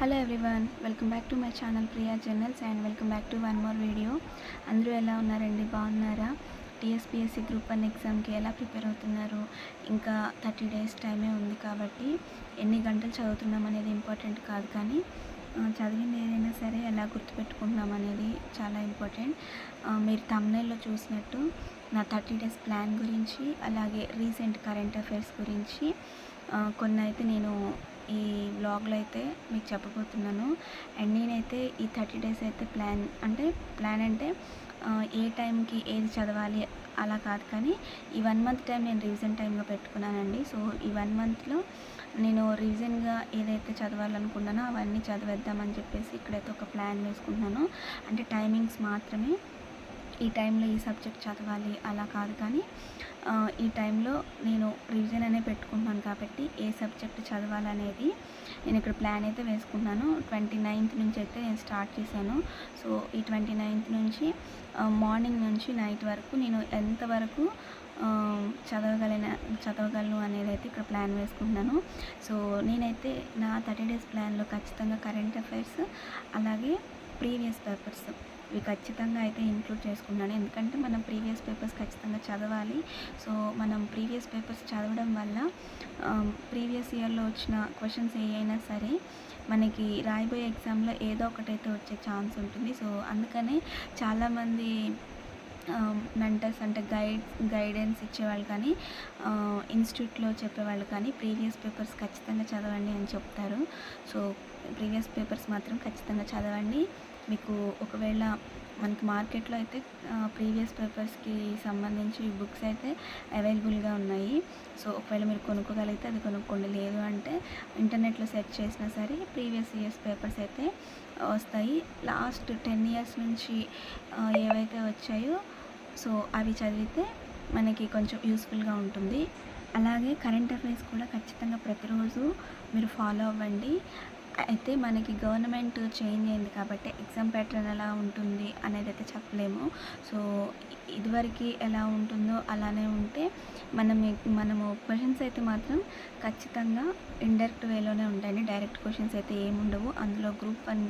Hello everyone welcome back to my channel Priya journals and welcome back to one more video అందరూ ఎలా ఉన్నారండి? బాగున్నారా? TSPSC group one ఎగ్జామ్కి ఎలా prepare అవుతున్నారు? ఇంకా థర్టీ డేస్ టైమే ఉంది కాబట్టి ఎన్ని గంటలు చదువుతున్నాం అనేది ఇంపార్టెంట్ కాదు కానీ చదివింది ఏదైనా సరే ఎలా గుర్తుపెట్టుకుంటున్నాం అనేది చాలా ఇంపార్టెంట్ మీరు తమిళలో చూసినట్టు నా థర్టీ డేస్ ప్లాన్ గురించి అలాగే రీసెంట్ కరెంట్ అఫైర్స్ గురించి కొన్ని అయితే నేను ఈ వ్లాగ్లో అయితే మీకు చెప్పబోతున్నాను. అండ్ నేనైతే ఈ థర్టీ డేస్ అయితే ప్లాన్ అంటే ప్లాన్ అంటే ఏ టైంకి ఏది చదవాలి అలా కాదు కానీ ఈ వన్ మంత్ టైం నేను రివిజన్ టైంగా పెట్టుకున్నానండి. సో ఈ వన్ మంత్లో నేను రివిజన్గా ఏదైతే చదవాలనుకున్నానో అవన్నీ చదివేద్దామని చెప్పేసి ఇక్కడైతే ఒక ప్లాన్ వేసుకుంటున్నాను. అంటే టైమింగ్స్ మాత్రమే ఈ టైంలో ఈ సబ్జెక్ట్ చదవాలి అలా కాదు కానీ ఈ టైంలో నేను రివిజన్ అనే పెట్టుకుంటున్నాను కాబట్టి ఏ సబ్జెక్ట్ చదవాలనేది నేను ఇక్కడ ప్లాన్ అయితే వేసుకున్నాను ట్వంటీ నైన్త్ నుంచి అయితే నేను స్టార్ట్ చేశాను. సో ఈ ట్వంటీ నైన్త్ నుంచి మార్నింగ్ నుంచి నైట్ వరకు నేను ఎంతవరకు చదవగలిన చదవగలిగిన చదవగలను అనేది అయితే ఇక్కడ ప్లాన్ వేసుకుంటున్నాను. సో నేనైతే నా థర్టీ డేస్ ప్లాన్లో ఖచ్చితంగా కరెంట్ అఫైర్స్ అలాగే ప్రీవియస్ పేపర్స్. ఇవి ఖచ్చితంగా అయితే ఇంక్లూడ్ చేసుకున్నాను ఎందుకంటే మనం ప్రీవియస్ పేపర్స్ ఖచ్చితంగా చదవాలి. సో మనం ప్రీవియస్ పేపర్స్ చదవడం వల్ల ప్రీవియస్ ఇయర్లో వచ్చిన క్వశ్చన్స్ ఏ అయినా సరే మనకి రాయబోయే ఎగ్జామ్లో ఏదో ఒకటైతే వచ్చే ఛాన్స్ ఉంటుంది. సో అందుకనే చాలామంది మెంటర్స్ అంటే గైడ్ గైడెన్స్ ఇచ్చేవాళ్ళు కానీ ఇన్స్టిట్యూట్లో చెప్పేవాళ్ళు కానీ ప్రీవియస్ పేపర్స్ ఖచ్చితంగా చదవండి అని చెప్తారు. సో ప్రీవియస్ పేపర్స్ మాత్రం ఖచ్చితంగా చదవండి. మీకు ఒకవేళ మనకి మార్కెట్లో అయితే ప్రీవియస్ పేపర్స్కి సంబంధించి బుక్స్ అయితే అవైలబుల్గా ఉన్నాయి. సో ఒకవేళ మీరు కొనుక్కోగలిగితే అది కొనుక్కోండి. లేదు అంటే ఇంటర్నెట్లో సెర్చ్ చేసినా సరే ప్రీవియస్ ఇయర్స్ పేపర్స్ అయితే వస్తాయి. లాస్ట్ టెన్ ఇయర్స్ నుంచి ఏవైతే వచ్చాయో సో అవి చదివితే మనకి కొంచెం యూస్ఫుల్గా ఉంటుంది. అలాగే కరెంట్ అఫైర్స్ కూడా ఖచ్చితంగా ప్రతిరోజు మీరు ఫాలో అవ్వండి. అయితే మనకి గవర్నమెంట్ చేంజ్ అయింది కాబట్టి ఎగ్జామ్ ప్యాటర్న్ ఎలా ఉంటుంది అనేది అయితే చెప్పలేము. సో ఇదివరకు ఎలా ఉంటుందో అలానే ఉంటే మనం మనము క్వశ్చన్స్ అయితే మాత్రం ఖచ్చితంగా ఇండైరెక్ట్ వేలోనే ఉంటాయండి డైరెక్ట్ క్వశ్చన్స్ అయితే ఏముండవు. అందులో గ్రూప్ వన్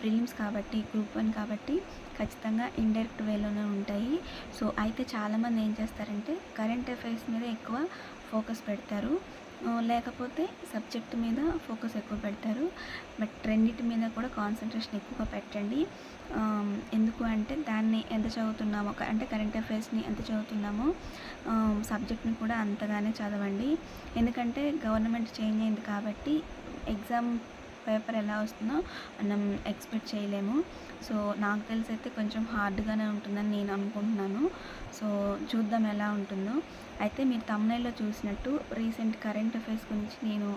ప్రిలిమ్స్ కాబట్టి గ్రూప్ వన్ కాబట్టి ఖచ్చితంగా ఇండైరెక్ట్ వేలోనే ఉంటాయి. సో అయితే చాలామంది ఏం చేస్తారంటే కరెంట్ అఫైర్స్ మీద ఎక్కువ ఫోకస్ పెడతారు. లేకపోతే సబ్జెక్ట్ మీద ఫోకస్ ఎక్కువ పెడతారు. బట్ రెండింటి మీద కూడా కాన్సన్ట్రేషన్ ఎక్కువగా పెట్టండి. ఎందుకు అంటే దాన్ని ఎంత చదువుతున్నామో అంటే కరెంట్ అఫైర్స్ని ఎంత చదువుతున్నామో సబ్జెక్ట్ని కూడా అంతగానే చదవండి. ఎందుకంటే గవర్నమెంట్ చేంజ్ అయింది కాబట్టి ఎగ్జామ్ పేపర్ ఎలా వస్తుందో మనం ఎక్స్పెక్ట్ చేయలేము. సో నాకు తెలిసి అయితే కొంచెం హార్డ్గానే ఉంటుందని నేను అనుకుంటున్నాను. సో చూద్దాం ఎలా ఉంటుందో. అయితే మీరు తమిళలో చూసినట్టు రీసెంట్ కరెంట్ అఫైర్స్ గురించి నేను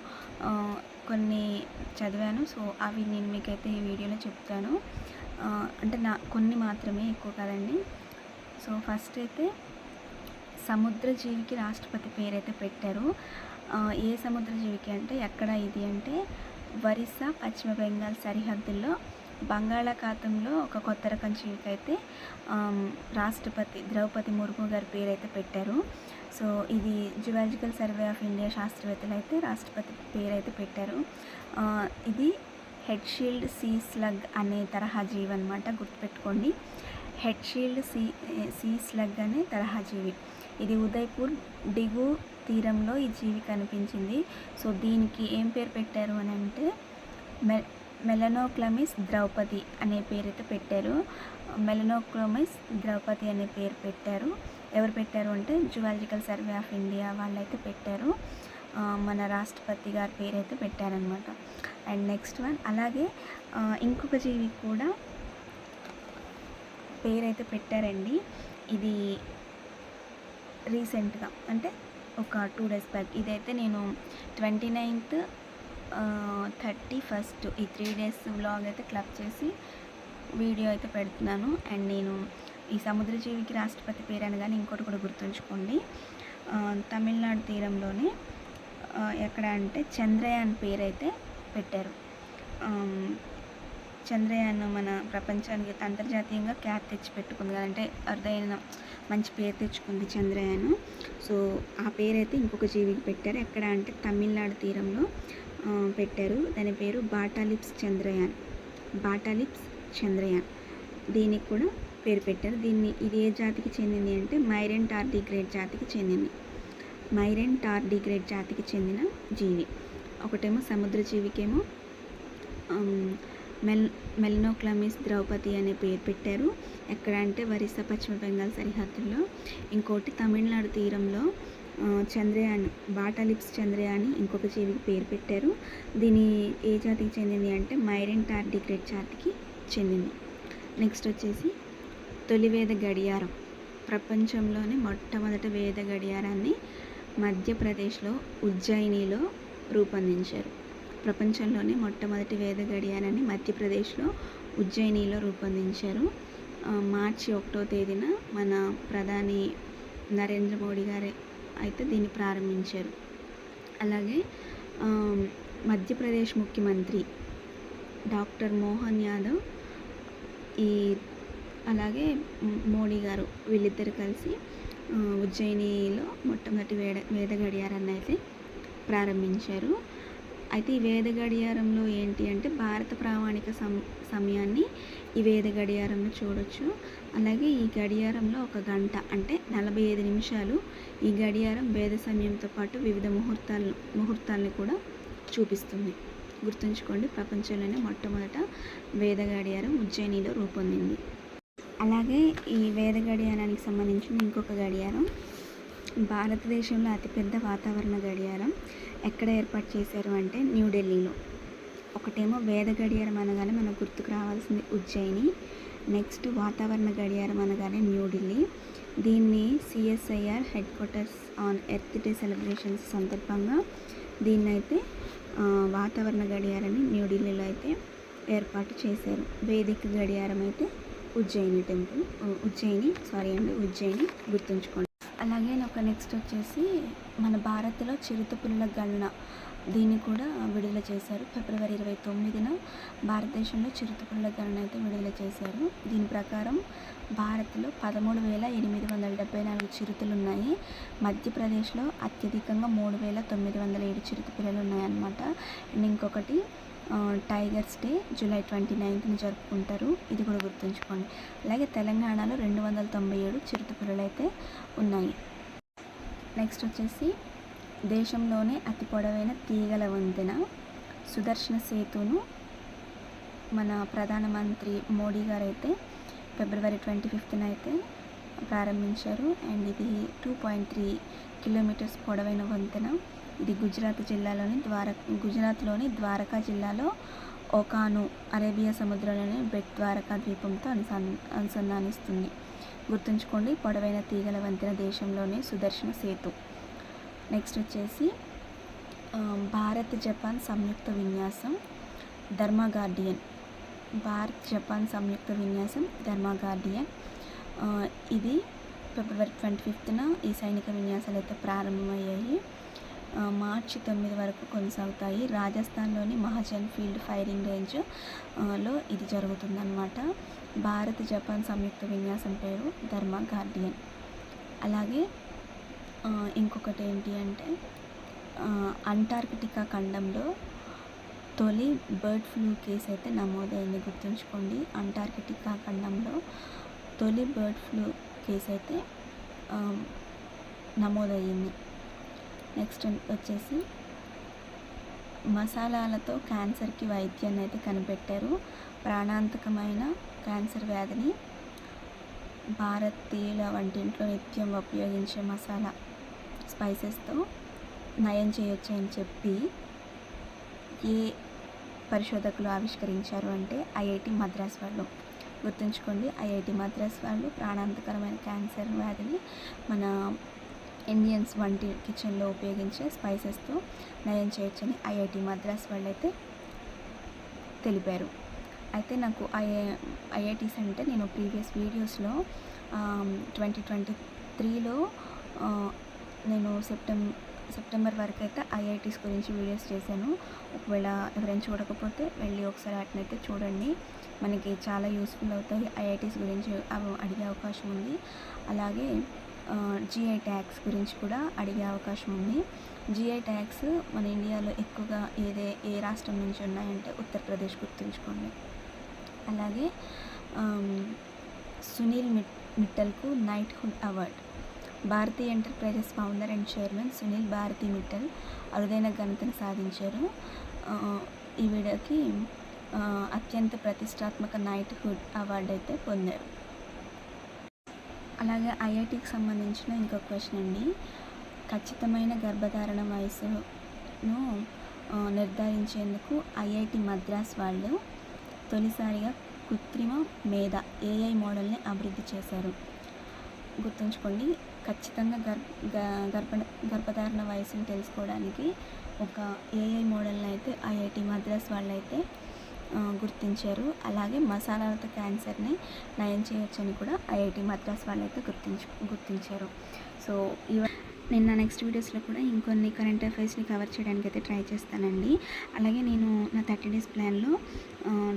కొన్ని చదివాను. సో అవి నేను మీకైతే ఈ వీడియోలో చెప్తాను. అంటే నా కొన్ని మాత్రమే ఎక్కువ కదండి. సో ఫస్ట్ అయితే సముద్ర జీవికి రాష్ట్రపతి పేరైతే పెట్టారు. ఏ ఏ సముద్రజీవికి అంటే ఎక్కడ ఇది అంటే ఒరిస్సా పశ్చిమ బెంగాల్ సరిహద్దుల్లో బంగాళాఖాతంలో ఒక కొత్త రకం జీవికి అయితే రాష్ట్రపతి ద్రౌపది ముర్ము గారి పేరైతే పెట్టారు. సో ఇది జువాలజికల్ సర్వే ఆఫ్ ఇండియా శాస్త్రవేత్తలు అయితే రాష్ట్రపతి పేరైతే పెట్టారు. ఇది హెడ్ షీల్డ్ సీ స్లగ్ అనే తరహా జీవి అనమాట గుర్తుపెట్టుకోండి. Head shield sea sea slug అనే తరహా జీవి. ఇది ఉదయ్పూర్ డిగు తీరంలో ఈ జీవి కనిపించింది. సో దీనికి ఏం పేరు పెట్టారు అని అంటే మె మెలనోక్లమిస్ ద్రౌపది అనే పేరైతే పెట్టారు. మెలనోక్లమిస్ ద్రౌపది అనే పేరు పెట్టారు. ఎవరు పెట్టారు అంటే జువాలజికల్ సర్వే ఆఫ్ ఇండియా వాళ్ళైతే పెట్టారు. మన రాష్ట్రపతి గారి పేరైతే పెట్టారనమాట అండ్ నెక్స్ట్ వన్ అలాగే ఇంకొక జీవి కూడా పేరైతే పెట్టారండి. ఇది రీసెంట్గా అంటే ఒక టూ డేస్ బ్యాక్. ఇదైతే నేను ట్వంటీ నైన్త్ థర్టీ ఫస్ట్ ఈ త్రీ డేస్ వ్లాగ్ అయితే క్లబ్ చేసి వీడియో అయితే పెడుతున్నాను. అండ్ నేను ఈ సముద్రజీవికి రాష్ట్రపతి పేరు అనగానే ఇంకోటి కూడా గుర్తుంచుకోండి. తమిళనాడు తీరంలోనే ఎక్కడ అంటే చంద్రయాన్ పేరు అయితే పెట్టారు చంద్రయాన్ మన ప్రపంచానికి అంతర్జాతీయంగా క్యాప్ తెచ్చిపెట్టుకుంది అంటే అర్థమైన మంచి పేరు తెచ్చుకుంది చంద్రయాన్. సో ఆ పేరు అయితే ఇంకొక జీవికి పెట్టారు. ఎక్కడ అంటే తమిళనాడు తీరంలో పెట్టారు. దాని పేరు బాటాలిప్స్ చంద్రయాన్. బాటాలిప్స్ చంద్రయాన్. దీనికి కూడా పేరు పెట్టారు. దీన్ని ఇది ఏ జాతికి చెందింది అంటే మైరెన్ టార్డిగ్రేడ్ జాతికి చెందింది. మైరెన్ టార్డిగ్రేడ్ జాతికి చెందిన జీవి. ఒకటేమో సముద్ర జీవికేమో మెల్ మెలినోక్లమిస్ ద్రౌపది అనే పేరు పెట్టారు. ఎక్కడ అంటే ఒరిస్సా పశ్చిమ బెంగాల్ సరిహద్దుల్లో. ఇంకోటి తమిళనాడు తీరంలో చంద్రయాన్ బాటాలిప్స్ చంద్రయాని ఇంకొక జీవికి పేరు పెట్టారు. దీని ఏ జాతికి చెందింది అంటే మైరెన్ టార్డిగ్రేడ్ జాతికి చెందింది. నెక్స్ట్ వచ్చేసి తొలివేద గడియారం. ప్రపంచంలోనే మొట్టమొదటి వేద గడియారాన్ని మధ్యప్రదేశ్లో ఉజ్జయినిలో రూపొందించారు. ప్రపంచంలోనే మొట్టమొదటి వేద గడియారాన్ని మధ్యప్రదేశ్లో ఉజ్జయినిలో రూపొందించారు. మార్చి ఒకటో తేదీన మన ప్రధాని నరేంద్ర మోడీ గారు అయితే దీన్ని ప్రారంభించారు. అలాగే మధ్యప్రదేశ్ ముఖ్యమంత్రి డాక్టర్ మోహన్ యాదవ్ ఈ అలాగే మోడీ గారు వీళ్ళిద్దరు కలిసి ఉజ్జయినిలో మొట్టమొదటి వేద వేద గడియారాన్ని అయితే ప్రారంభించారు. అయితే ఈ వేద గడియారంలో ఏంటి అంటే భారత ప్రామాణిక సం సమయాన్ని ఈ వేద గడియారంలో చూడొచ్చు. అలాగే ఈ గడియారంలో ఒక గంట అంటే నలభై ఐదు నిమిషాలు ఈ గడియారం వేద సమయంతో పాటు వివిధ ముహూర్తాలు ముహూర్తాలను కూడా చూపిస్తుంది. గుర్తుంచుకోండి ప్రపంచంలోనే మొట్టమొదట వేద గడియారం ఉజ్జయినిలో రూపొందింది. అలాగే ఈ వేద గడియారానికి సంబంధించిన ఇంకొక గడియారం భారతదేశంలో అతిపెద్ద వాతావరణ గడియారం ఎక్కడ ఏర్పాటు చేశారు అంటే న్యూఢిల్లీలో ఒకటేమో వేద గడియారం అనగానే మనకు గుర్తుకు రావాల్సింది ఉజ్జయిని. నెక్స్ట్ వాతావరణ గడియారం అనగానే న్యూఢిల్లీ దీన్ని CSIR headquarters on earth day celebrations సందర్భంగా దీన్ని అయితే వాతావరణ గడియారాన్ని న్యూఢిల్లీలో అయితే ఏర్పాటు చేశారు. వేదిక గడియారం అయితే ఉజ్జయిని టెంపుల్ ఉజ్జయిని సారీ అండి ఉజ్జయిని గుర్తుంచుకోండి. అలాగే ఒక నెక్స్ట్ వచ్చేసి మన భారత్లో చిరుతపులుల గణన. దీన్ని కూడా విడుదల చేశారు. ఫిబ్రవరి ఇరవై తొమ్మిదిన భారతదేశంలో చిరుతపులుల గణన అయితే విడుదల చేశారు. దీని ప్రకారం భారత్లో పదమూడు వేల ఎనిమిది వందల డెబ్బై నాలుగు చిరుతలు ఉన్నాయి మధ్యప్రదేశ్లో అత్యధికంగా మూడు వేల తొమ్మిది వందల ఏడు చిరుత పిల్లలు ఉన్నాయన్నమాట అండ్ ఇంకొకటి టైగర్స్ డే జూలై ట్వంటీ నైన్త్ని జరుపుకుంటారు. ఇది కూడా గుర్తుంచుకోండి. అలాగే తెలంగాణలో రెండు వందల తొంభై ఏడు చిరుత పిల్లలు అయితే ఉన్నాయి. నెక్స్ట్ వచ్చేసి దేశంలోనే అతి పొడవైన తీగల వంతెన సుదర్శన సేతును మన ప్రధానమంత్రి మోడీ గారు అయితే ఫిబ్రవరి ట్వంటీ ఫిఫ్త్న అయితే ప్రారంభించారు. అండ్ ఇది టూ పాయింట్ త్రీ కిలోమీటర్స్ పొడవైన వంతెన. ఇది గుజరాత్ జిల్లాలోని ద్వార గుజరాత్లోని ద్వారకా జిల్లాలో ఒకాను అరేబియా సముద్రంలోని బెట్ ద్వారకా ద్వీపంతో అనుసన్ అనుసంధానిస్తుంది. గుర్తుంచుకోండి పొడవైన తీగల వంతెన దేశంలోనే సుదర్శన సేతు. నెక్స్ట్ వచ్చేసి భారత్ జపాన్ సంయుక్త విన్యాసం ధర్మా గార్డియన్ భారత్ జపాన్ సంయుక్త విన్యాసం ధర్మా గార్డియన్ ఇది ఫిబ్రవరి ట్వంటీ ఫిఫ్త్న ఈ సైనిక విన్యాసాలు అయితే ప్రారంభమయ్యాయి. మార్చి తొమ్మిది వరకు కొనసాగుతాయి. రాజస్థాన్లోని మహాజన్ ఫీల్డ్ ఫైరింగ్ రేంజ్లో ఇది జరుగుతుందన్నమాట. భారత్ జపాన్ సంయుక్త విన్యాసం పేరు ధర్మ గార్డియన్. అలాగే ఇంకొకటి ఏంటి అంటే అంటార్కిటికా ఖండంలో తొలి బర్డ్ ఫ్లూ కేసు అయితే నమోదైంది. గుర్తుంచుకోండి అంటార్కిటికా ఖండంలో తొలి బర్డ్ ఫ్లూ కేసు అయితే నమోదయ్యింది. నెక్స్ట్ వచ్చేసి మసాలాలతో క్యాన్సర్కి వైద్యాన్ని అయితే కనిపెట్టారు. ప్రాణాంతకమైన క్యాన్సర్ వ్యాధిని భారతీయుల వంటింట్లో నిత్యం ఉపయోగించే మసాలా స్పైసెస్తో నయం చేయొచ్చు అని చెప్పి ఏ పరిశోధకులు ఆవిష్కరించారు అంటే ఐఐటి మద్రాస్ వాళ్ళు. గుర్తుంచుకోండి ఐఐటి మద్రాస్ వాళ్ళు ప్రాణాంతకరమైన క్యాన్సర్ వ్యాధిని మన ఇండియన్స్ వంటి కిచెన్లో ఉపయోగించే స్పైసెస్తో నయం చేయొచ్చని ఐఐటి మద్రాస్ వాళ్ళు అయితే తెలిపారు. అయితే నాకు ఐఐ ఐఐటీస్ అంటే నేను ప్రీవియస్ వీడియోస్లో ట్వంటీ ట్వంటీ త్రీలో నేను సెప్టెంబర్ సెప్టెంబర్ వరకు అయితే ఐఐటీస్ గురించి వీడియోస్ చేశాను. ఒకవేళ ఎవరైనా చూడకపోతే వెళ్ళి ఒకసారి అట్నైతే చూడండి. మనకి చాలా యూస్ఫుల్ అవుతాయి ఐఐటీస్ గురించి అడిగే అవకాశం ఉంది. అలాగే జిఐ ట్యాక్స్ గురించి కూడా అడిగే అవకాశం ఉంది. జిఐ ట్యాక్స్ మన ఇండియాలో ఎక్కువగా ఏదే ఏ రాష్ట్రం నుంచి ఉన్నాయంటే ఉత్తరప్రదేశ్ గుర్తుంచుకోండి. అలాగే Sunil మిట్ మిట్టల్కు knighthood award Bharatiya enterprises founder and chairman Sunil Bharti Mittal అరుదైన ఘనతను సాధించారు. ఈవిడకి ఈ వీడియోకి అత్యంత ప్రతిష్టాత్మక నైట్ హుడ్ అవార్డు అయితే పొందారు. అలాగే ఐఐటికి సంబంధించిన ఇంకొక క్వశ్చన్ అండి. ఖచ్చితమైన గర్భధారణ వయసును నిర్ధారించేందుకు ఐఐటి మద్రాస్ వాళ్ళు తొలిసారిగా కృత్రిమ మేధ ఏఐ మోడల్ని అభివృద్ధి చేశారు. గుర్తుంచుకోండి ఖచ్చితంగా గర్భ గ- గర్భ గర్భధారణ వయసును తెలుసుకోవడానికి ఒక ఏఐ మోడల్ని అయితే ఐఐటి మద్రాస్ వాళ్ళు అయితే గుర్తించారు. అలాగే మసాలాలతో క్యాన్సర్ని నయం చేయొచ్చని కూడా ఐఐటి మద్రాస్ వాళ్ళు అయితే గుర్తించు గుర్తించారు. సో ఇవ నేను నా నెక్స్ట్ వీడియోస్లో కూడా ఇంకొన్ని కరెంట్ అఫైర్స్ని కవర్ చేయడానికి అయితే ట్రై చేస్తానండి. అలాగే నేను నా థర్టీ డేస్ ప్లాన్లో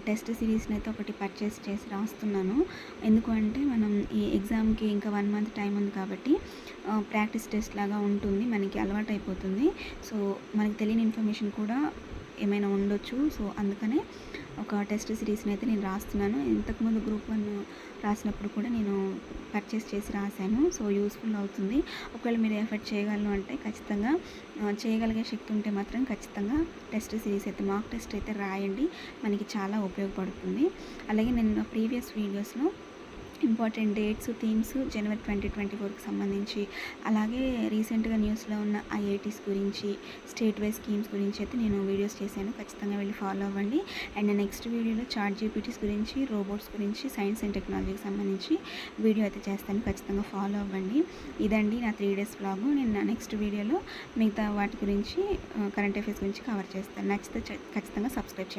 టెస్ట్ సిరీస్ని అయితే ఒకటి పర్చేస్ చేసి రాస్తున్నాను. ఎందుకు అంటే మనం ఈ ఎగ్జామ్కి ఇంకా వన్ మంత్ టైం ఉంది కాబట్టి ప్రాక్టీస్ టెస్ట్ లాగా ఉంటుంది. మనకి అలవాటు అయిపోతుంది సో మనకి తెలియని ఇన్ఫర్మేషన్ కూడా ఏమైనా ఉండొచ్చు. సో అందుకనే ఒక టెస్ట్ సిరీస్ని అయితే నేను రాస్తున్నాను. ఇంతకుముందు గ్రూప్ వన్ రాసినప్పుడు కూడా నేను పర్చేస్ చేసి రాశాను. సో యూస్ఫుల్ అవుతుంది. ఒకవేళ మీరు ఎఫర్ట్ చేయగలను అంటే ఖచ్చితంగా చేయగలిగే శక్తి ఉంటే మాత్రం ఖచ్చితంగా టెస్ట్ సిరీస్ అయితే మాక్ టెస్ట్ అయితే రాయండి. మనకి చాలా ఉపయోగపడుతుంది. అలాగే నేను ప్రీవియస్ వీడియోస్లో important dates themes January twenty twenty ఫోర్కి సంబంధించి. అలాగే రీసెంట్గా న్యూస్లో ఉన్న ఐఐటీస్ గురించి స్టేట్ వైజ్ స్కీమ్స్ గురించి అయితే నేను వీడియోస్ చేశాను. ఖచ్చితంగా వెళ్ళి ఫాలో అవ్వండి. అండ్ నెక్స్ట్ వీడియోలో చార్ట్ జీపీటీస్ గురించి రోబోట్స్ గురించి సైన్స్ అండ్ టెక్నాలజీకి సంబంధించి వీడియో అయితే చేస్తాను. ఖచ్చితంగా ఫాలో అవ్వండి. ఇదండి నా త్రీ డేస్ బ్లాగ్. నేను నా నెక్స్ట్ వీడియోలో మిగతా వాటి గురించి కరెంట్ అఫైర్స్ గురించి కవర్ చేస్తాను. నచ్చితే ఖచ్చితంగా సబ్స్క్రైబ్ చేయండి.